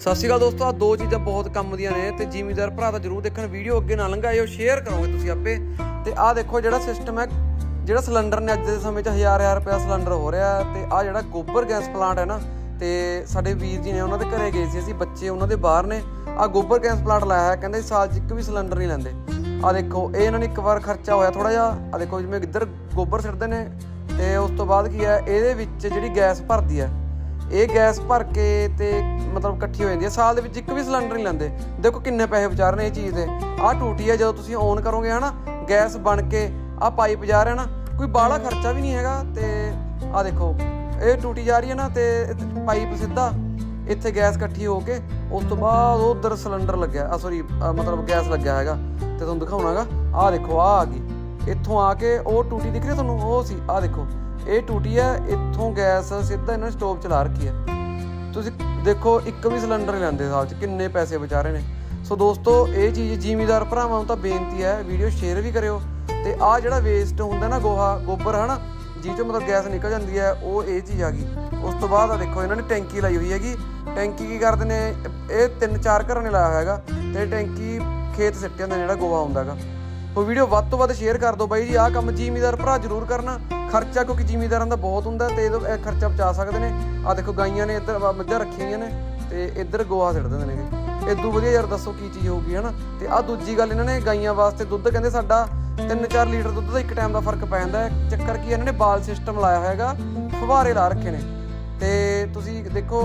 ਸਤਿ ਸ਼੍ਰੀ ਅਕਾਲ ਦੋਸਤੋ ਆ ਦੋ ਚੀਜ਼ਾਂ ਬਹੁਤ ਕੰਮ ਦੀਆਂ ਨੇ ਤੇ ਜ਼ਿਮੀਦਾਰ ਭਰਾ ਤਾਂ ਜਰੂਰ ਦੇਖਣ, ਵੀਡੀਓ ਅੱਗੇ ਨਾ ਲੰਘਾਇਓ ਸ਼ੇਅਰ ਕਰੋਗੇ ਤੁਸੀਂ ਆਪੇ। ਤੇ ਆਹ ਦੇਖੋ ਜਿਹੜਾ ਸਿਸਟਮ ਹੈ, ਜਿਹੜਾ ਸਿਲੰਡਰ ਨੇ ਅੱਜ ਦੇ ਸਮੇਂ 'ਚ ਹਜ਼ਾਰ ਹਜ਼ਾਰ ਰੁਪਏ ਸਿਲੰਡਰ ਹੋ ਰਿਹਾ ਤੇ ਆ ਜਿਹੜਾ ਗੋਬਰ ਗੈਸ ਪਲਾਂਟ ਹੈ ਨਾ, ਤੇ ਸਾਡੇ ਵੀਰ ਜੀ ਨੇ ਉਹਨਾਂ ਦੇ ਘਰੇ ਗਏ ਸੀ ਅਸੀਂ, ਬੱਚੇ ਉਹਨਾਂ ਦੇ ਬਾਹਰ ਨੇ। ਆ ਗੋਬਰ ਗੈਸ ਪਲਾਂਟ ਲਾਇਆ ਹੈ ਕਹਿੰਦੇ ਸਾਲ 'ਚ ਇੱਕ ਵੀ ਸਿਲੰਡਰ ਨਹੀਂ ਲੈਂਦੇ। ਆ ਦੇਖੋ, ਇਹ ਇਹਨਾਂ ਨੇ ਇੱਕ ਵਾਰ ਖਰਚਾ ਹੋਇਆ ਥੋੜਾ ਜਿਹਾ ਆ ਦੇਖੋ ਜਿਵੇਂ ਇੱਧਰ ਗੋਬਰ ਸਿੱਟਦੇ ਨੇ, ਤੇ ਉਸ ਤੋਂ ਬਾਅਦ ਕੀ ਹੈ, ਇਹਦੇ ਵਿੱਚ ਜਿਹੜੀ ਗੈਸ ਭਰਦੀ ਹੈ ਇਹ ਗੈਸ ਭਰ ਕੇ ਤੇ ਮਤਲਬ ਇਕੱਠੀ ਹੋ ਜਾਂਦੀ ਹੈ। ਸਾਲ ਦੇ ਵਿੱਚ ਇੱਕ ਵੀ ਸਿਲੰਡਰ ਨਹੀਂ ਲੈਂਦੇ। ਦੇਖੋ ਕਿੰਨੇ ਪੈਸੇ ਵਿਚਾਰ ਇਹ ਚੀਜ਼ ਦੇ। ਆਹ ਟੂਟੀ ਹੈ ਜਦੋਂ ਤੁਸੀਂ ਔਨ ਕਰੋਗੇ ਹਨਾ, ਗੈਸ ਬਣ ਕੇ ਆਹ ਪਾਈਪ ਜਾ ਰਿਹਾ ਨਾ, ਕੋਈ ਬਾਹਲਾ ਖਰਚਾ ਵੀ ਨਹੀਂ ਹੈਗਾ ਤੇ ਆਹ ਦੇਖੋ, ਇਹ ਟੂਟੀ ਜਾ ਰਹੀ ਹੈ ਨਾ ਤੇ ਪਾਈਪ ਸਿੱਧਾ, ਇੱਥੇ ਗੈਸ ਇਕੱਠੀ ਹੋ ਕੇ, ਉਸ ਤੋਂ ਬਾਅਦ ਉਧਰ ਸਿਲੰਡਰ ਲੱਗਿਆ ਆ ਸੌਰੀ ਮਤਲਬ ਗੈਸ ਲੱਗਿਆ ਹੈਗਾ ਤੇ ਤੁਹਾਨੂੰ ਦਿਖਾਉਣਾਗਾ। ਆਹ ਦੇਖੋ, ਆਹ ਆ ਗਈ। ਇੱਥੋਂ ਆ ਕੇ ਉਹ ਟੂਟੀ ਦਿਖ ਰਹੀ ਤੁਹਾਨੂੰ? ਉਹ ਸੀ, ਆਹ ਦੇਖੋ। ਇਹ ਟੂਟੀ ਹੈ, ਇੱਥੋਂ ਗੈਸ ਸਿੱਧਾ ਇਹਨਾਂ ਨੇ ਸਟੋਵ ਚਲਾ ਰੱਖੀ ਹੈ। ਤੁਸੀਂ ਦੇਖੋ, ਇੱਕ ਵੀ ਸਿਲੰਡਰ ਨਹੀਂ ਲੈਂਦੇ ਸਾਲ 'ਚ, ਕਿੰਨੇ ਪੈਸੇ ਬਚਾ ਰਹੇ ਨੇ। ਸੋ ਦੋਸਤੋ, ਇਹ ਚੀਜ਼ ਜ਼ਿਮੀਦਾਰ ਭਰਾਵਾਂ ਨੂੰ ਤਾਂ ਬੇਨਤੀ ਹੈ, ਵੀਡੀਓ ਸ਼ੇਅਰ ਵੀ ਕਰਿਓ। ਤੇ ਆ ਜਿਹੜਾ ਵੇਸਟ ਹੁੰਦਾ ਨਾ ਗੋਹਾ, ਗੋਬਰ, ਹਨਾ ਜੀ ਚੋਂ ਮਤਲਬ ਗੈਸ ਨਿਕਲ ਜਾਂਦੀ ਹੈ, ਉਹ ਇਹ ਚੀਜ਼ ਆ ਗਈ। ਉਸ ਤੋਂ ਬਾਅਦ ਆ ਦੇਖੋ, ਇਹਨਾਂ ਨੇ ਟੈਂਕੀ ਲਾਈ ਹੋਈ ਹੈਗੀ। ਟੈਂਕੀ ਕੀ ਕਰਦੇ ਨੇ? ਇਹ ਤਿੰਨ ਚਾਰ ਘਰਾਂ ਨੇ ਲਾਇਆ ਹੋਇਆ ਹੈਗਾ। ਤੇ ਟੈਂਕੀ ਖੇਤ ਸਿੱਟਿਆਂ ਜਾਂਦੇ ਜਿਹੜਾ ਗੋਹਾ ਹੁੰਦਾ ਹੈਗਾ। ਉਹ ਵੀਡੀਓ ਵੱਧ ਤੋਂ ਵੱਧ ਸ਼ੇਅਰ ਕਰ ਦਿਓ ਬਾਈ ਜੀ, ਆਹ ਕੰਮ ਜ਼ਿਮੀਦਾਰ ਭਰਾ ਜ਼ਰੂਰ ਕਰਨਾ। ਖਰਚਾ ਕਿਉਂਕਿ ਜ਼ਿਮੀਦਾਰਾਂ ਦਾ ਬਹੁਤ ਹੁੰਦਾ ਤੇ ਇਹਦਾ ਇਹ ਖਰਚਾ ਬਚਾ ਸਕਦੇ ਨੇ। ਆਹ ਦੇਖੋ ਗਾਈਆਂ ਨੇ ਇੱਧਰ ਮੱਝਾਂ ਰੱਖੀਆਂ ਹੋਈਆਂ ਨੇ ਤੇ ਇੱਧਰ ਗੋਹਾ ਸਿੱਟ ਦਿੰਦੇ ਨੇਗੇ ਇਦੋਂ ਵਧੀਆ ਯਾਰ ਦੱਸੋ ਕੀ ਚੀਜ਼ ਹੋਊਗੀ, ਹਨਾ? ਤੇ ਆਹ ਦੂਜੀ ਗੱਲ ਇਹਨਾਂ ਨੇ, ਗਾਈਆਂ ਵਾਸਤੇ ਦੁੱਧ ਕਹਿੰਦੇ ਸਾਡਾ 3-4 ਲੀਟਰ ਦੁੱਧ ਦਾ ਇੱਕ ਟਾਈਮ ਦਾ ਫ਼ਰਕ ਪੈ ਜਾਂਦਾ ਹੈ। ਚੱਕਰ ਕੀ ਇਹਨਾਂ ਨੇ ਬਾਲ ਸਿਸਟਮ ਲਾਇਆ ਹੋਇਆ ਹੈਗਾ, ਫੁਹਾਰੇ ਲਾ ਰੱਖੇ ਨੇ। ਤੇ ਤੁਸੀਂ ਦੇਖੋ,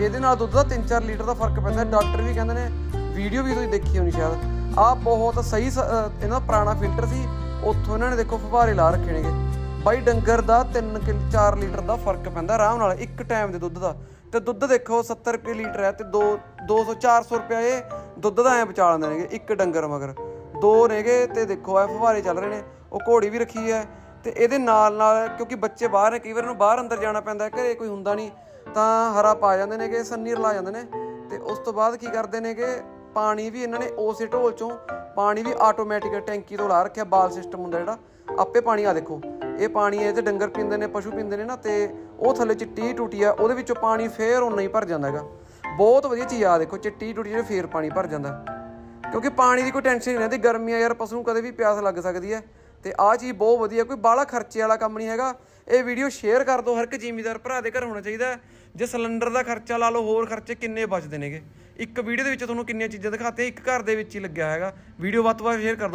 ਇਹਦੇ ਨਾਲ ਦੁੱਧ ਦਾ 3-4 ਲੀਟਰ ਦਾ ਫ਼ਰਕ ਪੈਂਦਾ ਡਾਕਟਰ ਵੀ ਕਹਿੰਦੇ ਨੇ, ਵੀਡੀਓ ਵੀ ਤੁਸੀਂ ਦੇਖੀ ਹੋਣੀ ਸ਼ਾਇਦ। ਆਹ ਬਹੁਤ ਸਹੀ ਸ- ਅਹ ਇਹਨਾਂ ਦਾ ਪੁਰਾਣਾ ਫਿਲਟਰ ਸੀ ਉੱਥੋਂ ਇਹਨਾਂ ਨੇ ਦੇਖੋ ਫੁਹਾਰੇ ਲਾ ਰੱਖੇ ਨੇਗੇ। ਬਾਈ ਡੰਗਰ ਦਾ 3 ਕਿ 4 ਲੀਟਰ ਦਾ ਫ਼ਰਕ ਪੈਂਦਾ ਆਰਾਮ ਨਾਲ ਇੱਕ ਟਾਈਮ ਦੇ ਦੁੱਧ ਦਾ। ਤੇ ਦੁੱਧ ਦੇਖੋ 70 ਰੁਪਏ ਲੀਟਰ ਹੈ ਤੇ 2 200 400 ਰੁਪਏ ਇਹ ਦੁੱਧ ਦਾ ਐ ਬਚਾ ਲੈਂਦੇ ਨੇਗੇ ਇੱਕ ਡੰਗਰ ਮਗਰ। ਦੋ ਨੇਗੇ ਤੇ ਦੇਖੋ ਐ ਫੁਹਾਰੇ ਚੱਲ ਰਹੇ ਨੇ ਉਹ ਘੋੜੀ ਵੀ ਰੱਖੀ ਹੈ। ਤੇ ਇਹਦੇ ਨਾਲ ਨਾਲ ਕਿਉਂਕਿ ਬੱਚੇ ਬਾਹਰ ਨੇ ਕਈ ਵਾਰ ਇਹਨੂੰ ਬਾਹਰ ਅੰਦਰ ਜਾਣਾ ਪੈਂਦਾ ਹੈ, ਘਰੇ ਕੋਈ ਹੁੰਦਾ ਨਹੀਂ ਤਾਂ ਹਰਾ ਪਾ ਜਾਂਦੇ ਨੇਗੇ ਸੰਨੀ ਰਲਾ ਜਾਂਦੇ ਨੇ। ਤੇ ਉਸ ਤੋਂ ਬਾਅਦ ਕੀ ਕਰਦੇ ਨੇਗੇ ਪਾਣੀ ਵੀ ਇਹਨਾਂ ਨੇ ਉਸੇ ਢੋਲ ਚੋਂ ਪਾਣੀ ਵੀ ਆਟੋਮੈਟਿਕ ਟੈਂਕੀ ਤੋਂ ਲਾ ਰੱਖਿਆ, ਬਾਲ ਸਿਸਟਮ ਹੁੰਦਾ ਜਿਹੜਾ। ਆਪੇ ਪਾਣੀ ਆ ਦੇਖੋ, ਇਹ ਪਾਣੀ ਇਹ ਤੇ ਡੰਗਰ ਪੀਂਦੇ ਨੇ, ਪਸ਼ੂ ਪੀਂਦੇ ਨੇ ਨਾ, ਤੇ ਉਹ ਥੱਲੇ ਚਿੱਟੀ ਟੂਟੀ ਆ, ਉਹਦੇ ਵਿੱਚੋਂ ਪਾਣੀ ਫੇਰ ਉਨਾ ਹੀ ਭਰ ਜਾਂਦਾ ਹੈਗਾ। ਬਹੁਤ ਵਧੀਆ ਚੀਜ਼ ਆ ਦੇਖੋ, ਚਿੱਟੀ ਟੂਟੀ ਜਿਹੜੇ ਫੇਰ ਪਾਣੀ ਭਰ ਜਾਂਦਾ। ਕਿਉਂਕਿ ਪਾਣੀ ਦੀ ਕੋਈ ਟੈਨਸ਼ਨ ਨਹੀਂ ਰਹਿੰਦੀ, ਗਰਮੀਆਂ ਯਾਰ ਪਸ਼ੂ ਨੂੰ ਕਦੇ ਵੀ ਪਿਆਸ ਲੱਗ ਸਕਦੀ ਹੈ। ਤੇ ਆਹ ਚੀਜ਼ ਬਹੁਤ ਵਧੀਆ, ਕੋਈ ਬਾਹਲਾ ਖਰਚੇ ਵਾਲਾ ਕੰਮ ਨਹੀਂ ਹੈਗਾ। ਇਹ ਵੀਡੀਓ ਸ਼ੇਅਰ ਕਰ ਦਿਓ, ਹਰ ਇੱਕ ਜ਼ਿਮੀਦਾਰ ਭਰਾ ਦੇ ਘਰ ਹੋਣਾ ਚਾਹੀਦਾ ਜੇ ਸਿਲੰਡਰ ਦਾ ਖਰਚਾ ਲਾ ਲਓ, ਹੋਰ ਖਰਚੇ ਕਿੰਨੇ ਬਚਦੇ ਨੇਗੇ? ਇੱਕ ਵੀਡੀਓ ਦੇ ਵਿੱਚ ਤੁਹਾਨੂੰ ਕਿੰਨੀਆਂ ਚੀਜ਼ਾਂ ਦਿਖਾਤੇ, ਇੱਕ ਘਰ ਦੇ ਵਿੱਚ ਹੀ ਲੱਗਿਆ ਹੈਗਾ। ਵੀਡੀਓ ਵੱਧ ਤੋਂ ਵੱਧ ਸ਼ੇਅਰ ਕਰ ਦਿਓ।